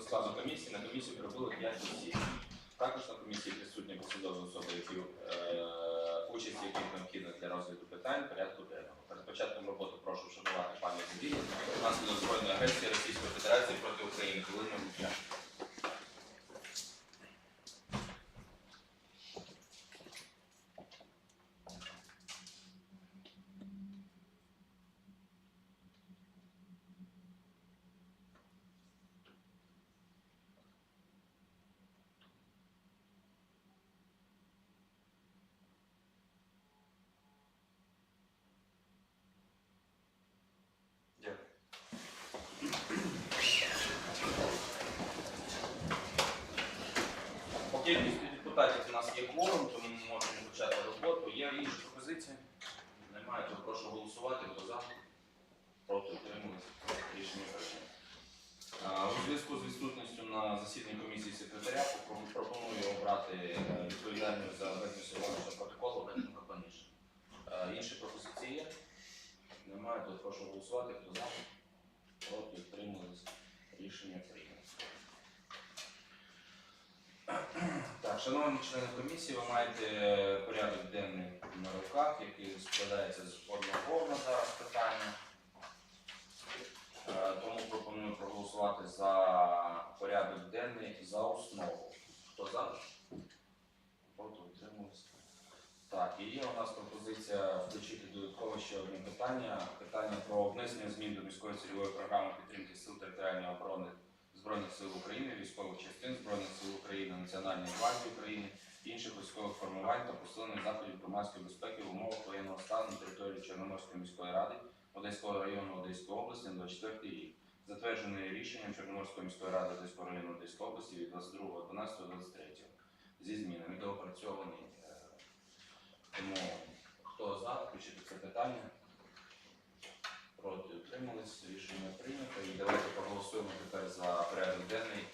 до складу комісії. На комісію прибули 5 осіб. Також на комісії присутні посадові особи, які е, участь яких необхідна для розгляду питань порядку денного. Є кворум, тому ми можемо почати роботу. Є інші пропозиції? Немає, то прошу голосувати. Хто за? Проти утримались. Рішення прийнято. У зв'язку з відсутністю на засіданні комісії секретаря пропоную обрати е, відповідальність за сьогоднішнього протоколу Валентину Капаніш. Е, Інші пропозиції є? Немає, то прошу голосувати. Хто за? Проти утримались. Рішення прийнято. Так, шановні члени комісії, ви маєте порядок денний на руках, який складається з одного на зараз питання. Е, Тому пропоную проголосувати за порядок денний за основу. Хто за? Так, і є у нас пропозиція включити додатково ще одне питання. Питання про внесення змін до міської цільової програми підтримки сил територіальної оборони Збройних сил України, військових частин Збройних сил України, Національної гвардії України, інших військових формувань та посилення заходів громадської безпеки в умовах воєнного стану на території Чорноморської міської ради Одеського району Одеської області на 24 рік. Затверджений рішенням Чорноморської міської ради Одеського району Одеської області від 22.12.23 зі змінами доопрацьований. е, Тому хто за, включити це питання? Проти утримались, рішення прийнято. І давайте проголосуємо тепер за порядок денний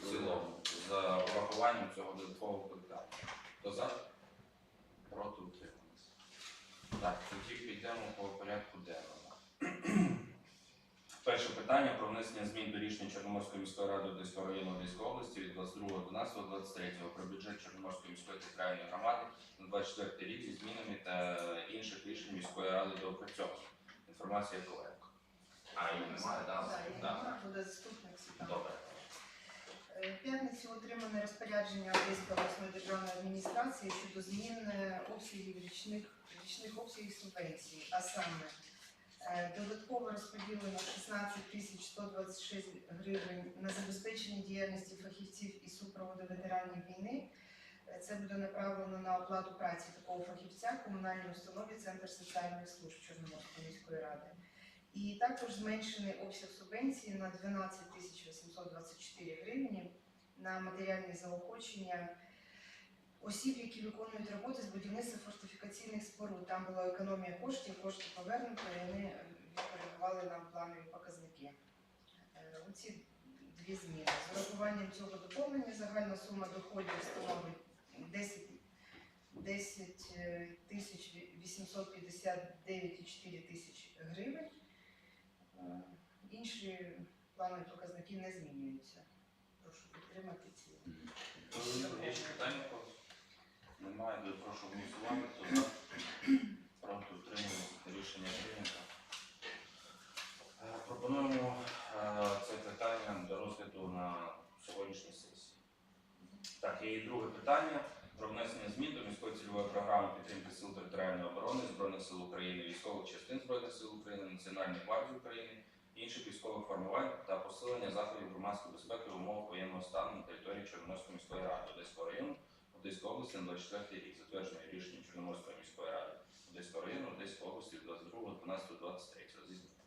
в цілому, за урахуванням цього додаткового питання. Хто за? Проти утримались. Так, тоді підемо по порядку денному. Перше питання про внесення змін до рішення Чорноморської міської ради Одеського району Одеської області від 22.12.23 про бюджет Чорноморської міської територіальної громади на 24 рік зі змінами та інших рішень міської ради до опрацьовки. Інформація колег. А, немає, так? Буде заступник. Добре. Е, В п'ятницю отримане розпорядження Одеської обласної державної адміністрації щодо зміни обсягів річних, річних обсягів субвенцій, а саме е, додатково розподілено 16 тисяч 126 гривень на забезпечення діяльності фахівців і супроводу ветеранів війни. Е, Це буде направлено на оплату праці такого фахівця комунальній установі Центр соціальних служб Чорноморської міської ради. І також зменшений обсяг субвенції на 12 тисяч 824 гривні на матеріальні заохочення осіб, які виконують роботи з будівництва фортифікаційних споруд. Там була економія коштів, кошти повернуто, і вони відкоригували нам планові показники. Е, Оці дві зміни. З урахуванням цього доповнення загальна сума доходів становить 10 10 е, тисяч 859,4 тисяч гривень. Е, Інші планові показники не змінюються. Прошу підтримати ці. Є питання? Немає, то прошу голосувати. За? Проти утримується. Рішення прийнято. Е, Пропонуємо е, це питання до розгляду на сьогоднішній сесії. Так, і друге питання про внесення змін до міської цільової програми підтримки сил територіальної оборони, Збройних сил України, військових частин Збройних сил України, Національної гвардії України, інших військових формувань та посилення заходів громадської безпеки в умовах воєнного стану на території Чорноморської міської ради Одеського району Одеської області на 24 рік, затверджений рішенням Чорноморської міської ради Одеського району Одеської області 22.12.23 зі змінами.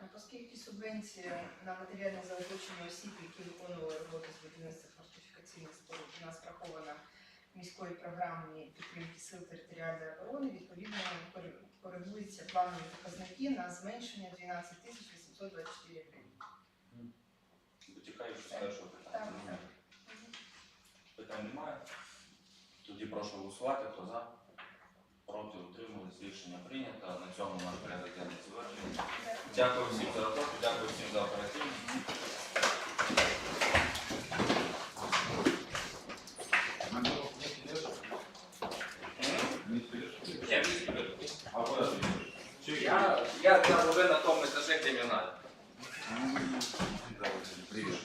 Е, Оскільки субвенція на матеріальне заохочення осіб, які виконували роботи з будівництва фортифікаційних споруд, у нас врахована міської програмі підтримки сил територіальної оборони, відповідно кори- коригуються планові показники на зменшення 12 тисяч 824 гривень. Витікаючи з першого питання. Так, Питань немає. Тоді прошу голосувати. Хто за? Проти утримались. Рішення прийнято. На цьому наш порядок денний завершений. Дякую всім за роботу, дякую всім за оперативність. Я зараз вже на тому етажі криміналі. Привет.